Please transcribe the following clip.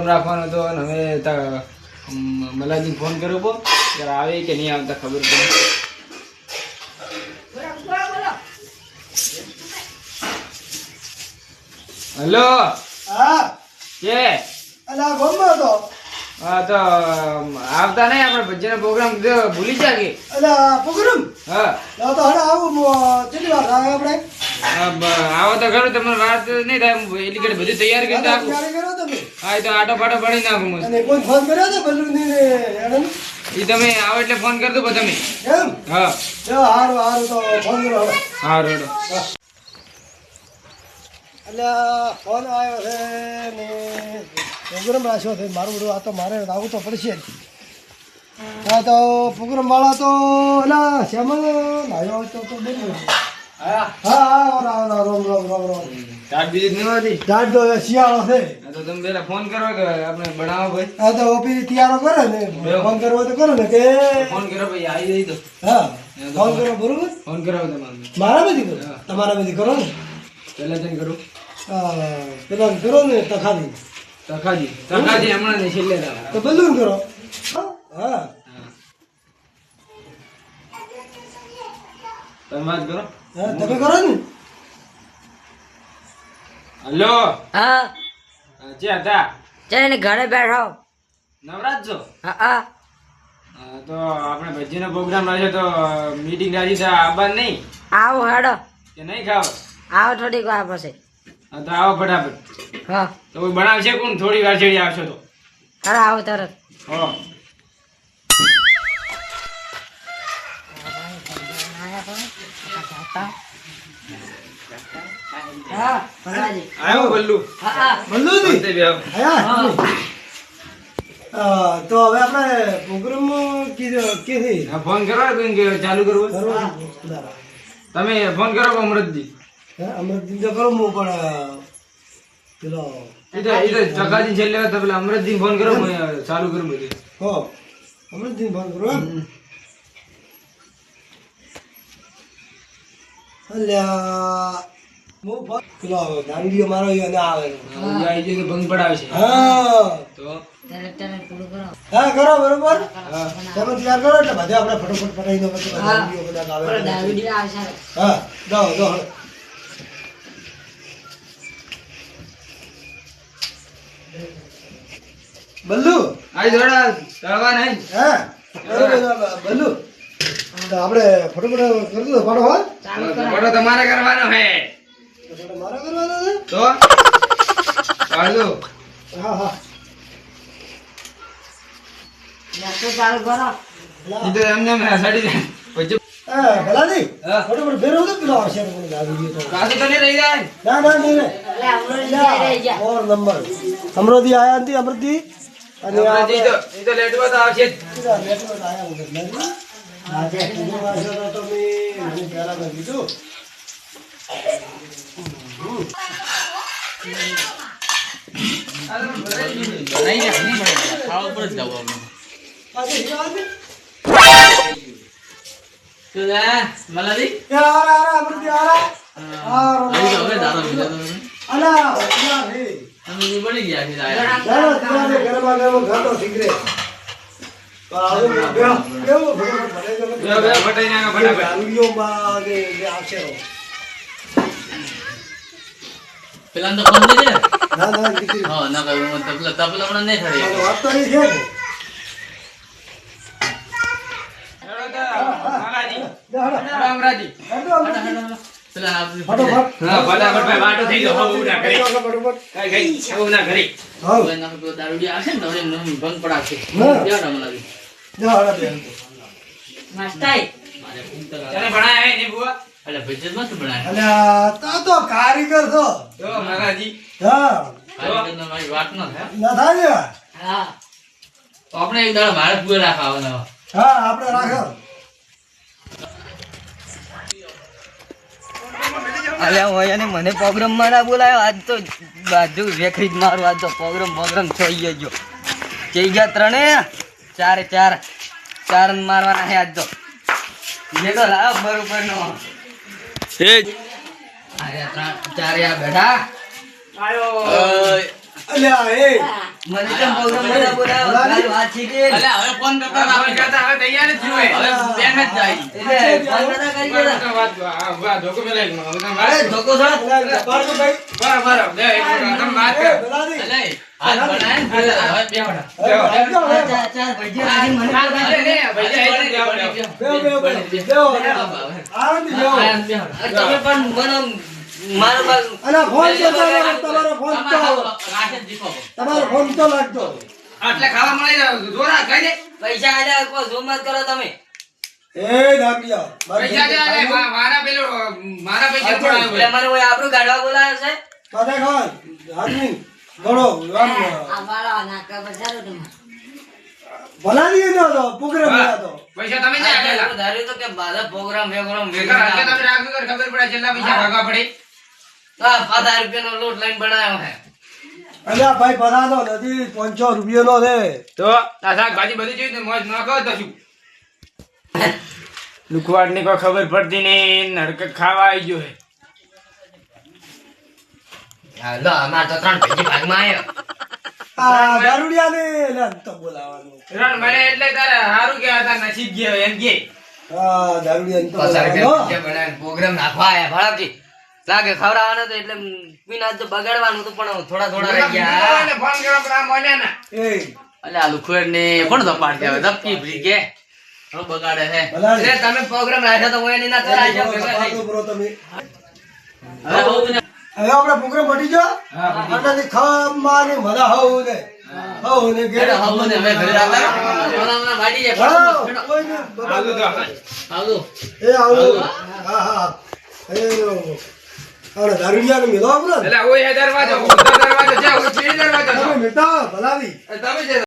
Programme રાખવાનો હતો અને હવે મલાજી ફોન કર્યો હતો ત્યારે આવે કે નહીં આવતા ખબર પડે. હલો? હા. કે? અલા ગોમમાં હતો. હા તો આવતા નહીં આપણે ભજ્જનો પ્રોગ્રામ ભૂલી જાય કે અલા પુગરમ હા. તો તો હડે આવું કેટલી વાર થાય આપણે? આવો તો ખરું તમને વાત નહીં થાય એટલી ઘડી બધું તૈયાર કરી નાખું. તમે? હા એ તો આટો પાટો પડી નાખું મસ્ત. કોઈ ફોન કર્યો તો બલ્લુની એ તમે આવો એટલે ફોન કરી દો તમે. એમ? હા. હારું હારું તો ફોન કરો હવે. હા એટલે ફોન આવ્યો છે ને પ્રોગ્રામ રાખ્યો છે. મારું બધું આ તો મારે આવવું તો પડશે. હા તો પ્રોગ્રામ વાળા તો એલા શ્યામલ તો બોલું હા હા ઓલા રોમ રામ રોમ રોમ. સ્ટાર્ટ બીજી નહીં હોતી? ટાટ તો શિયાળો છે. તો તમે પેલા ફોન કરો કે આપણે બનાવો ભાઈ. હા તો ઓપી તૈયારો કરો ને ફોન કરવો તો કરો ને કે ફોન કરો ભાઈ આવી જઈ તો. હા ફોન કરો બરોબર? ફોન કરાવો તમારે. મારા બધી કરો? તમારા બધી કરો ને? પેલા જઈને કરો. પેલા કરો ને તખાની તખાજી તખાજી હમણાં નહીં છેલ્લે. તો બધું કરો. હા હા. તમે વાત કરો. તમે કરો ને. હલો. હા. જે હતા. જઈને ઘરે બેઠો. નવરાજ છો હા હા. હા, તો આપણે ભજીનો પ્રોગ્રામ રાખ્યો તો મીટિંગ રાખી તો આવવાનું નહીં? આવો હેડો. કે નહીં ખાવ? આવો થોડીક વાર પછી. હા તો આવો ફટાફટ. હા. તો કોઈ બનાવશે કોણ? થોડી વાર છેડી આવશો તો. અરે આવો તરત. હો. હા ભલાજી. બલ્લુ હા હા. આયા તો હવે આપણે પ્રોગ્રામ ફોન કરો ચાલુ કરવો તમે ફોન કરો અમૃતજી અમૃતજી તો કરું હું પણ પેલો ચકાજી છેલ્લે પેલા અમૃતજી ફોન કરો ચાલુ કરું બધું. હો અમૃતજી ફોન કરો અલ્યા પેલો દાંડીઓ મારો ઈ અને આવે. આવી જાય તો ભંગ પડાવશે. હા. તો? તરત તરત પૂરું કરો. હા કરો બરોબર? તમે તૈયાર કરો એટલે બધે આપણે ફટોફટ પટાઈ દો પછી હા. કદાચ આવે દો દો. બલ્લુ? આઈ જોડા તળવા નહીં હા બલ્લુ? તો આપણે ફટાફટ કરી દો ફટો હા? તમારે કરવાનો હે. તો કરવાનો છે? તો? પાડજો હા હા. અમરોદી આયા અમૃતિ અને આવશે આજે કીધું હશે તો તમે મને પહેલા મેં કીધું. અલા, અલા, હે. ચાલો, તમારે ઘરમાં ગયો, ઘરનો સિગરેટ. પેલા તો ફોન દે ના, ના. હા. ના કહ્યું તપલા પણ નહીં થાય વાત તો નહીં છે ભંગ પડાવશે. હા. ક્યાં રમલાવી જા, હાલો, બેન. મસ્તાઈ મારે પૂછતા તને ભણાય હે ને બુઆ? એટલે ભજન મસ્ત બનાવે અલ્યા, તો તો કારીગર છો. તો માલાજી હા. કારીગર તો મારી વાત ન થાય ના? થાય હા. તો આપણે એક દાડો મારે પૂરે રાખવાના હા આપણે રાખો. અલ્યા હોય અને મને પ્રોગ્રામમાં ના બોલાયો. આજ તો બાજુ વેખરી જ મારું આજ તો પ્રોગ્રામ પ્રોગ્રામ થઈ ગયો જઈ ગયા ત્રણે. ચારે ચાર ચાર મારવાના હે આજ તો. જેનો તો લાવ બરોબર નો ત્રણ ચારે આ બેઠા. આયો. અલ્યા એ. મને કેમ પ્રોગ્રામમાં બોલાયો વાત છે કે? અલ્યા, હવે ફોન કરતા આપણે. કરતા હવે તૈયાર જ થયું હવે બેન જ જાય. એટલે ફોન નતા કરી દેતા. વાત આ વાત ધોકો તમે અરે ધોકો છો પેલા બાળકોભાઈ, બરાબર, બરાબર. બે એક મિનિટ, તમે વાત એ, અલ્યા, હાથ બનાય હવે બે હવે. ચાર ચાર ભજીયા મને તો ભાઈ, આરામથી બેહો. આયા બે વડા. તમે પણ મને મારો બા- અને ફોન તો તમારો ફોન તો જ. તમારો ફોન તો લાગતો એટલે ખાવા મળી જોરા કઈ દે પૈસા આલ્યા કો zoom મત કરો તમે. એ દામિયા પૈસા દે અરે મારા પેલો મારા પૈસા પડાયો એટલે. મને કોઈ આપણું ગાડવા બોલાયો છે? તારે ખાન આદમી ગળો રામ આ વાળા નાકા બજારો તમે ન ભલા તો પૈસા તમે જ આપેલા ધાર્યું તો કે બધા program program ભેગા તમે રાખ્યું કર ખબર પડે છેલ્લા પૈસા ભાગવા પડે. રૂપિયાનો લોટ લઈને બનાવ્યો હે. અલ્યા ભાઈ નથી પાંચસો રૂપિયાનો છે તો આ શાકભાજી બધી જોઈ તો મોજ ન કહો તો શું? લુકવાડ કોઈ ખબર પડતી નહીં નડક ખાવા આવી ગયો હે. હા, અમાર તો ત્રણ ભેજી ભાગમાં આવ્યો આ દારૂડિયા ને લે તો બોલાવાનું. રણ મને એટલે તારે હારું કે હતા નસીબ ગયો એમ કે. હા દારૂડિયા ને તો program નાખવા આયા ભણાવજી લાગે ખવડાવવાનો તો એટલે પીના તો બગાડવાનું તો પણ થોડા થોડા રહી ગયા. ફોન કર્યો પણ આ મોન્યા ના. આ લુખવેડ ને કોણ ધપાડશે હવે? ધપકી ભરી કે. બગાડે હે? એટલે તમે પ્રોગ્રામ રાખ્યો તો હું એની ના ચલાઈ જાવ ભેગા થઈ. તમે. હવે બહુ હવે આપણે પ્રોગ્રામ મટી જો હા, પતી ખમા ને મજા હવું ને હવું ને ઘેર હેડો, ને હવે ઘરે રાખો. હમણાં વાડી જાય, હાલું તો. એ આવું હા હા. એ આપણે દારૂડિયા ને મિલો આપણે એટલે ઓય દરવાજો દરવાજો જા ઓય દરવાજો તમે મિટા ભલાવી. તમે